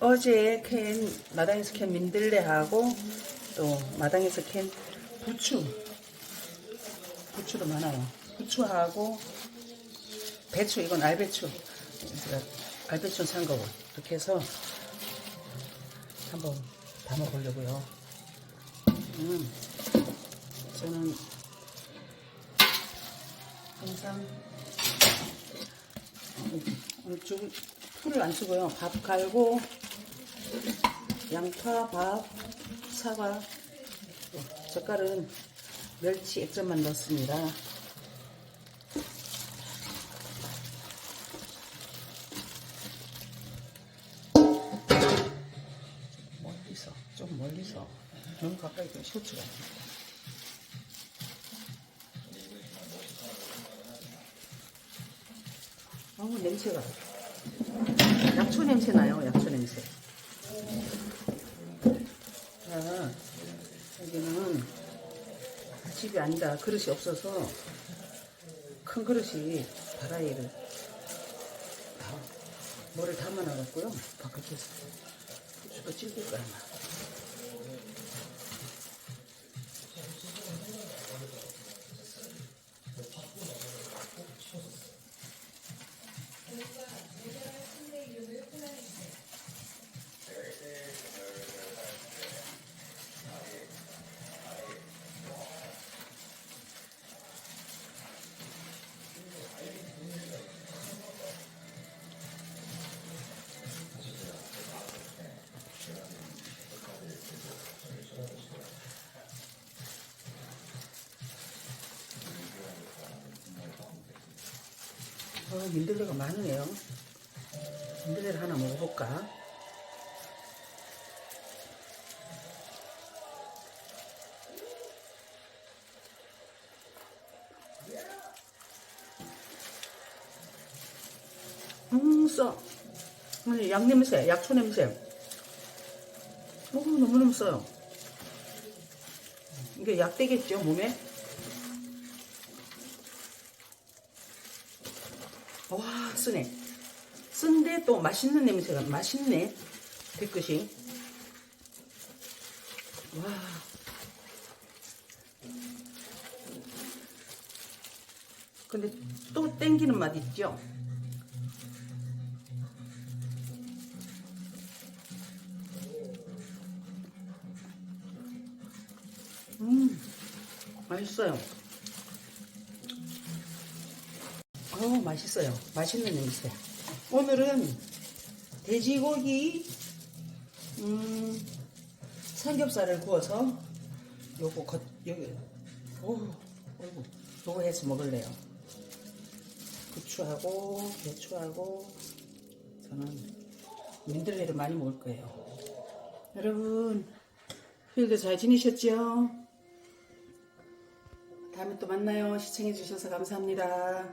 어제 캔 마당에서 캔 민들레하고 또 마당에서 캔 부추 부추도 많아요. 부추하고 배추 이건 알배추 제가 알배추 산 거고 이렇게 해서 한번 담아 보려고요. 음, 저는 항상 오늘 좀 풀을 안 쓰고요. 밥 갈고 양파, 밥, 사과, 또 젓갈은 멸치 액젓만 넣습니다. 멀리서, 좀 멀리서. 너무 가까이 좀 쇼츠가. 어우, 냄새가. 약초 냄새 나요, 약초 냄새. 자, 여기는 집이 아니다. 그릇이 없어서 큰 그릇이 다라이를 다, 뭐를 담아놔갖고요. 바깥에서 후추가 찔길 거야, 아마. 어, 민들레가 많으네요. 민들레를 하나 먹어볼까? 음, 써. 아니, 약 냄새, 약초 냄새. 어, 너무너무 써요. 이게 약 되겠죠, 몸에? 와, 쓰네. 쓴데 또 맛있는 냄새가 맛있네. 배끝이. 와. 근데 또 땡기는 맛 있죠? 음, 맛있어요. 어우, 맛있어요. 맛있는 냄새. 오늘은 돼지고기, 음, 삼겹살을 구워서 요거 겉, 여기, 오, 어이구, 요거 해서 먹을래요. 부추하고, 배추하고, 저는 민들레를 많이 먹을 거예요. 여러분, 휴일도 잘 지내셨죠? 다음에 또 만나요. 시청해주셔서 감사합니다.